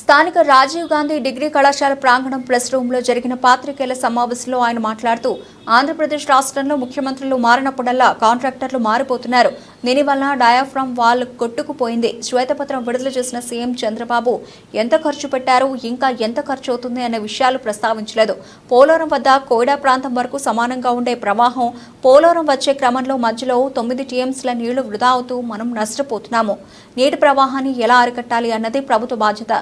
స్థానిక రాజీవ్ గాంధీ డిగ్రీ కళాశాల ప్రాంగణం ప్రెస్ రూమ్లో జరిగిన పాత్రికేయుల సమావేశంలో ఆయన మాట్లాడుతూ ఆంధ్రప్రదేశ్ రాష్ట్రంలో ముఖ్యమంత్రులు మారినప్పుడల్లా కాంట్రాక్టర్లు మారిపోతున్నారు. దీనివల్ల డయాఫ్రామ్ వాల్ కొట్టుకుపోయింది. శ్వేతపత్రం విడుదల చేసిన సీఎం చంద్రబాబు ఎంత ఖర్చు పెట్టారు ఇంకా ఎంత ఖర్చు అవుతుంది అనే విషయాలు ప్రస్తావించలేదు. పోలవరం వద్ద కోయిడా ప్రాంతం వరకు సమానంగా ఉండే ప్రవాహం పోలవరం వచ్చే క్రమంలో మధ్యలో తొమ్మిది టీఎంసీల నీళ్ళు వృధా అవుతూ మనం నష్టపోతున్నాము. నీటి ప్రవాహాన్ని ఎలా అరికట్టాలి అన్నది ప్రభుత్వ బాధ్యత.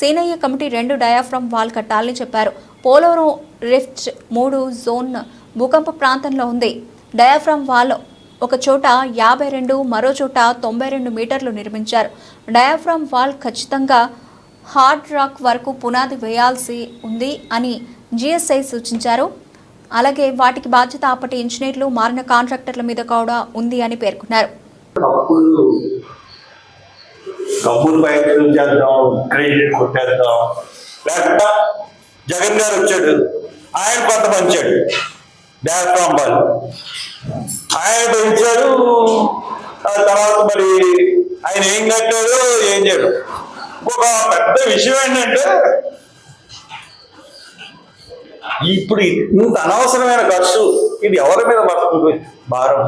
సీనయ్య కమిటీ రెండు డయాఫ్రామ్ వాల్ కట్టాలని చెప్పారు. పోలవరం రిఫ్ట్ మూడు జోన్ భూకంప ప్రాంతంలో ఉంది. డయాఫ్రామ్ వాల్ ఒక చోట యాభై రెండు మరో చోట తొంభై రెండు మీటర్లు నిర్మించారు. డయాఫ్రామ్ వాల్ ఖచ్చితంగా హార్డ్ రాక్ వరకు పునాది వేయాల్సి ఉంది అని జిఎస్ఐ సూచించారు. అలాగే వాటికి బాధ్యత అప్పటి ఇంజనీర్లు మారిన కాంట్రాక్టర్ల మీద కూడా ఉంది అని పేర్కొన్నారు. జగన్ గారు వచ్చాడు. ఆయన కొంత పంచాడు. డయాఫ్రామ్ బాల్ ఆయన పెంచాడు. ఆ తర్వాత మరి ఆయన ఏం కట్టాడు ఏం చేయడు. ఒక పెద్ద విషయం ఏంటంటే ఇప్పుడు ఇంత అనవసరమైన ఖర్చు ఇది ఎవరి మీద పడుతుంది? భారం.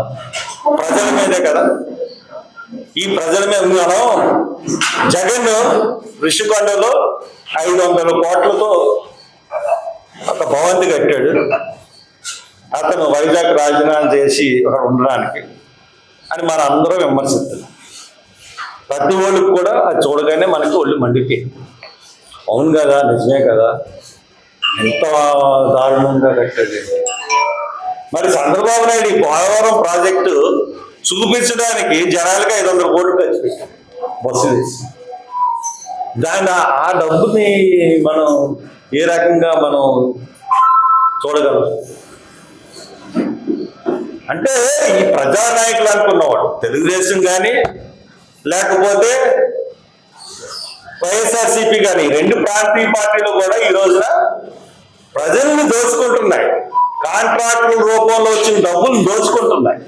ప్రజల మీదే కదా. ఈ ప్రజల మీద మనం జగన్ ఋషికొండలో ఐదు వందల కోట్లతో ఒక భవంతి కట్టాడు. అతను వైజాగ్ రాజీనామా చేసి ఉండడానికి అని మన అందరూ విమర్శిస్తున్నాం. ప్రతి ఒళ్ళకి కూడా అది చూడగానే మనకి ఒళ్ళు మండిపోయింది. అవును కదా నిజమే కదా. ఎంత దారుణంగా కట్టాడు మరి చంద్రబాబు నాయుడు ఈ పోలవరం ప్రాజెక్టు చూపించడానికి జనాలకి ఐదు వందల కోట్లు ఖర్చు పెట్టాం బస్సు వేసి దాని ఆ- ఆ డబ్బుని మనం ఏ రకంగా మనం చూడగలం? అంటే ఈ ప్రజానాయకులు అనుకున్నవాడు తెలుగుదేశం కానీ లేకపోతే వైఎస్ఆర్సీపీ కానీ రెండు ప్రాంతీయ పార్టీలు కూడా ఈ రోజున ప్రజల్ని దోచుకుంటున్నాయి. కాంట్రాక్టుల రూపంలో వచ్చిన డబ్బులు దోచుకుంటున్నాయి.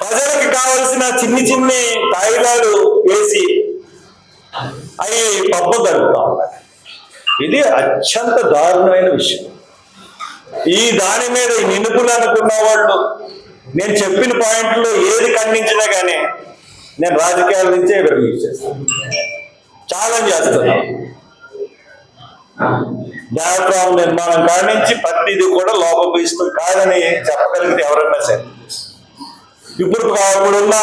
ప్రజలకు కావలసిన చిన్ని చిన్ని తాయిలాలు వేసి అవి పబ్బు తగ్గుతా ఉన్నాయి. ఇది అత్యంత దారుణమైన విషయం. ఈ దాని మీద ఈ అనుకున్న వాళ్ళు నేను చెప్పిన పాయింట్లో ఏది ఖండించినా కానీ నేను రాజకీయాల నుంచే విరమించేస్తాను ఛాలెంజ్ చేస్తున్నా డయాఫ్రామ్ నిర్మాణం కానించి ప్రతిది కూడా లోపభీష్టం కాదని చెప్పగలిగితే ఎవరన్నా సరే. ఇప్పుడు ఇప్పుడున్న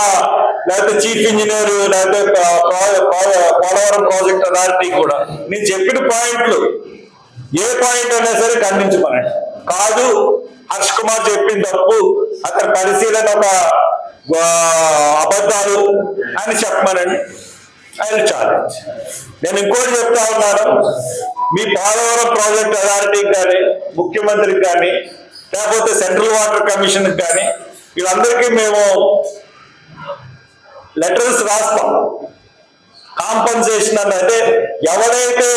లేకపోతే చీఫ్ ఇంజనీర్ లేకపోతే పోలవరం ప్రాజెక్ట్ అథారిటీ కూడా. నేను చెప్పిన పాయింట్లు ఏ పాయింట్ అయినా సరే ఖండించమనండి. కాదు. హర్ష్ కుమార్ చెప్పిన తప్పు. అతని పరిశీలన ఒక అబద్ధాలు అని చెప్పమనండి. ఐ ఛాలెంజ్ నేను ఇంకోటి చెప్తా ఉన్నాను. మీ పోలవరం ప్రాజెక్ట్ అథారిటీకి కానీ ముఖ్యమంత్రికి కానీ లేకపోతే సెంట్రల్ వాటర్ కమిషన్కి కానీ వీళ్ళందరికీ మేము లెటర్స్ రాస్తాం. కాంపన్సేషన్ అంటే ఎవరైతే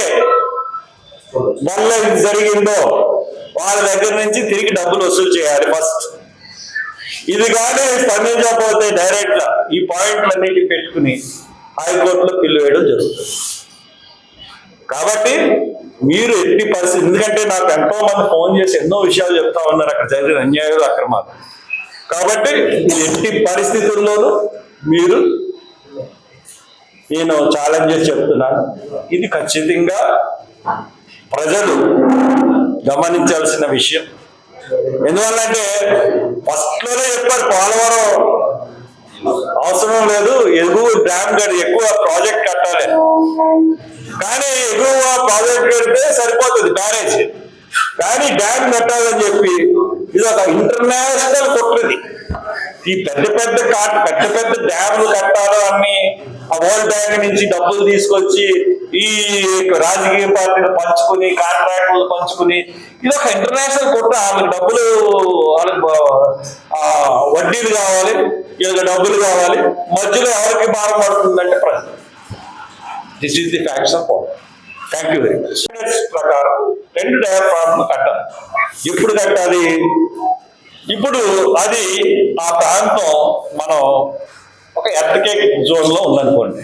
వల్ల జరిగిందో వాళ్ళ దగ్గర నుంచి తిరిగి డబ్బులు వసూలు చేయాలి ఫస్ట్ ఇది కానీ స్పందించకపోతే డైరెక్ట్గా ఈ పాయింట్లన్నిటి పెట్టుకుని హైకోర్టులో పిల్లు వేయడం జరుగుతుంది. కాబట్టి మీరు ఎట్టి పరిస్థితి ఎందుకంటే నాకు ఎంతో మంది ఫోన్ చేసి ఎన్నో విషయాలు చెప్తా ఉన్నారు అక్కడ జరిగిన అన్యాయాలు అక్రమాలు. కాబట్టి ఇది ఎట్టి పరిస్థితుల్లోనూ మీరు నేను ఛాలెంజెస్ చెప్తున్నాను. ఇది ఖచ్చితంగా ప్రజలు గమనించాల్సిన విషయం. ఎందువల్లంటే ఫస్ట్లోనే చెప్పారు పోలవరం అవసరం లేదు ఎగువ డ్యామ్ గడి ఎక్కువ ప్రాజెక్ట్ కట్టాలి. కానీ ఎగువ ప్రాజెక్ట్ కడితే సరిపోతుంది బ్యారేజ్. కానీ డ్యామ్ కట్టాలని చెప్పి ఇది ఒక ఇంటర్నేషనల్ కుట్రది ఈ పెద్ద పెద్ద పెద్ద పెద్ద డ్యాములు కట్టాలో అన్ని ఆ వరల్డ్ బ్యాంక్ నుంచి డబ్బులు తీసుకొచ్చి ఈ రాజకీయ పార్టీలు పంచుకుని కాంట్రాక్టులు పంచుకుని ఇది ఒక ఇంటర్నేషనల్ కుట్ర వాళ్ళకి డబ్బులు వాళ్ళకి వడ్డీలు కావాలి వీళ్ళకి డబ్బులు కావాలి. మధ్యలో ఎవరికి భారం పడుతుందంటే ప్రజలు. This is the facts of thank you very much ప్రకారం రెండు డయాఫ్రామ్ కట్టాలి ఎప్పుడు కట్టాలి? ఇప్పుడు అది ఆ ప్రాంతం మనం ఒక ఎర్త్కేక్ జోన్లో ఉందనుకోండి.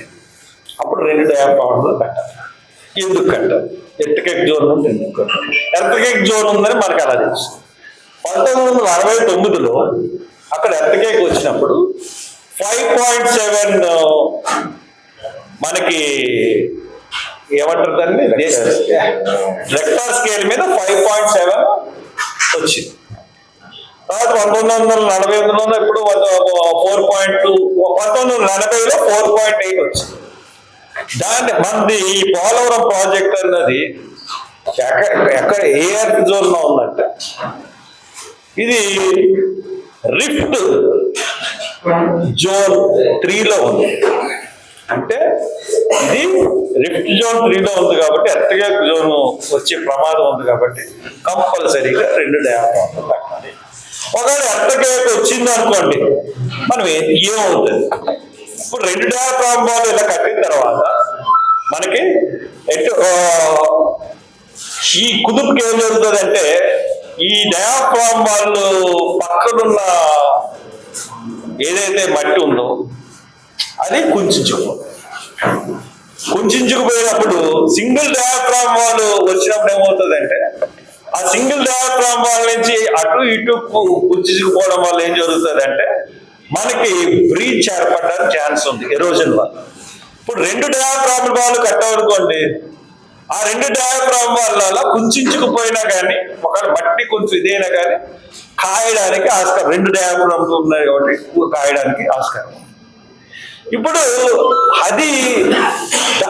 అప్పుడు రెండు డయాఫ్రామ్లు కట్టాలి. ఎందుకు కట్టాలి ఎర్త్కేక్ జోన్ ఉంది ఎందుకు కట్టాలి ఎర్త్కేక్ జోన్ ఉందని మనకు అలా తెలుసు? పంతొమ్మిది వందల అరవై తొమ్మిదిలో అక్కడ ఎర్త్కేక్ వచ్చినప్పుడు ఫైవ్ పాయింట్ సెవెన్ మనకి ఏమంటారు దాన్ని? రెక్టార్ స్కేల్ మీద ఫైవ్ పాయింట్ సెవెన్ వచ్చింది. తర్వాత పంతొమ్మిది వందల నలభై ఎనిమిదిలో ఇప్పుడు ఫోర్ పాయింట్ టూ పంతొమ్మిది వందల నలభైలో ఫోర్ పాయింట్ ఎయిట్ వచ్చింది. దాన్ని మనది ఈ పోలవరం ప్రాజెక్ట్ అన్నది ఎక్కడ ఎక్కడ ఏ ఎర్త్ జోన్లో ఉందంటే ఇది రిఫ్ట్ జోన్ త్రీలో ఉంది. అంటే ఇది రిఫ్ట్ జోన్ త్రీలో ఉంది కాబట్టి ఎర్త్గా జోన్ వచ్చే ప్రమాదం ఉంది కాబట్టి కంపల్సరీగా రెండు డ్యామ్ పెట్టాలి. ఒకవేళ ఎర్త్కేక్ వచ్చింది అనుకోండి మనం ఏమవుతుంది? ఇప్పుడు రెండు డయాఫ్రాంబాలు ఇలా కట్టిన తర్వాత మనకి ఎటు ఈ కుదుపుకి ఏం జరుగుతుంది అంటే ఈ డయాఫ్రామ్ వాళ్ళు పక్కనున్న ఏదైతే మట్టి ఉందో అది కుంచుకు కుంచుకుపోయినప్పుడు సింగిల్ డయాఫ్రామ్ వాళ్ళు వచ్చినప్పుడు ఏమవుతుందంటే ఆ సింగిల్ డయాఫ్రామ్ వాళ్ళ నుంచి అటు ఇటు కుంచుకుపోవడం వల్ల ఏం జరుగుతుందంటే మనకి బ్రీచ్ ఏర్పడడానికి ఛాన్స్ ఉంది ఎరోజన్ వల్ల ఇప్పుడు రెండు డయాఫ్రామ్ వాళ్ళు కట్టవనుకోండి ఆ రెండు డయాఫ్రామ్ వాళ్ళ కుంచుకుపోయినా కానీ ఒక మట్టి కొంచెం ఇదైనా కానీ కాయడానికి ఆస్కారం. రెండు డయాఫ్రామ్స్ ఉన్నాయి కాబట్టి కాయడానికి ఆస్కారం. ఇప్పుడు అది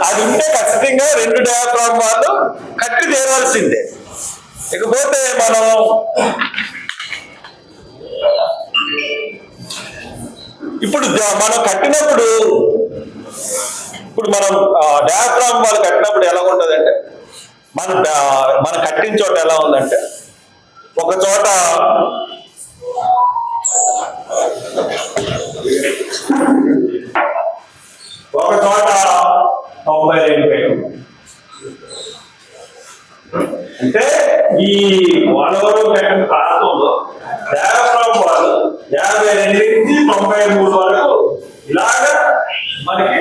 అది ఉంటే ఖచ్చితంగా రెండు డయాఫ్రామ్ వాళ్ళు కట్టి తీరాల్సిందే ఇకపోతే మనం ఇప్పుడు మనం కట్టినప్పుడు ఇప్పుడు మనం డయాఫ్రామ్ వాళ్ళు కట్టినప్పుడు ఎలా ఉంటుందంటే మన మనం కట్టిన చోట ఎలా ఉందంటే ఒక చోట ఒక చోట తొంభై రెండు వేలు అంటే ఈ పోలవరం కట్టిన ప్రాంతంలో డయాఫ్రామ్ వాళ్ళు యాభై రెండు నుంచి తొంభై మూడు వరకు ఇలాగా మనకి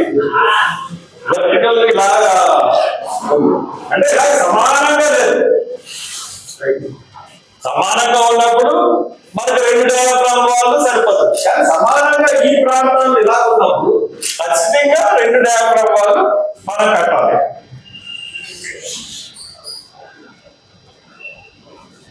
వర్టికల్ ఇలాగా అంటే ఇలా సమానంగా లేదు. సమానంగా ఉన్నప్పుడు మనకి రెండు డయాఫ్రామ్ వాళ్ళు సరిపోతుంది కానీ సమానంగా ఈ ప్రాంతాలు ఇలా ఉన్నప్పుడు ఖచ్చితంగా రెండు డయాఫ్రామ్ వాళ్ళు మనం కట్టాలి.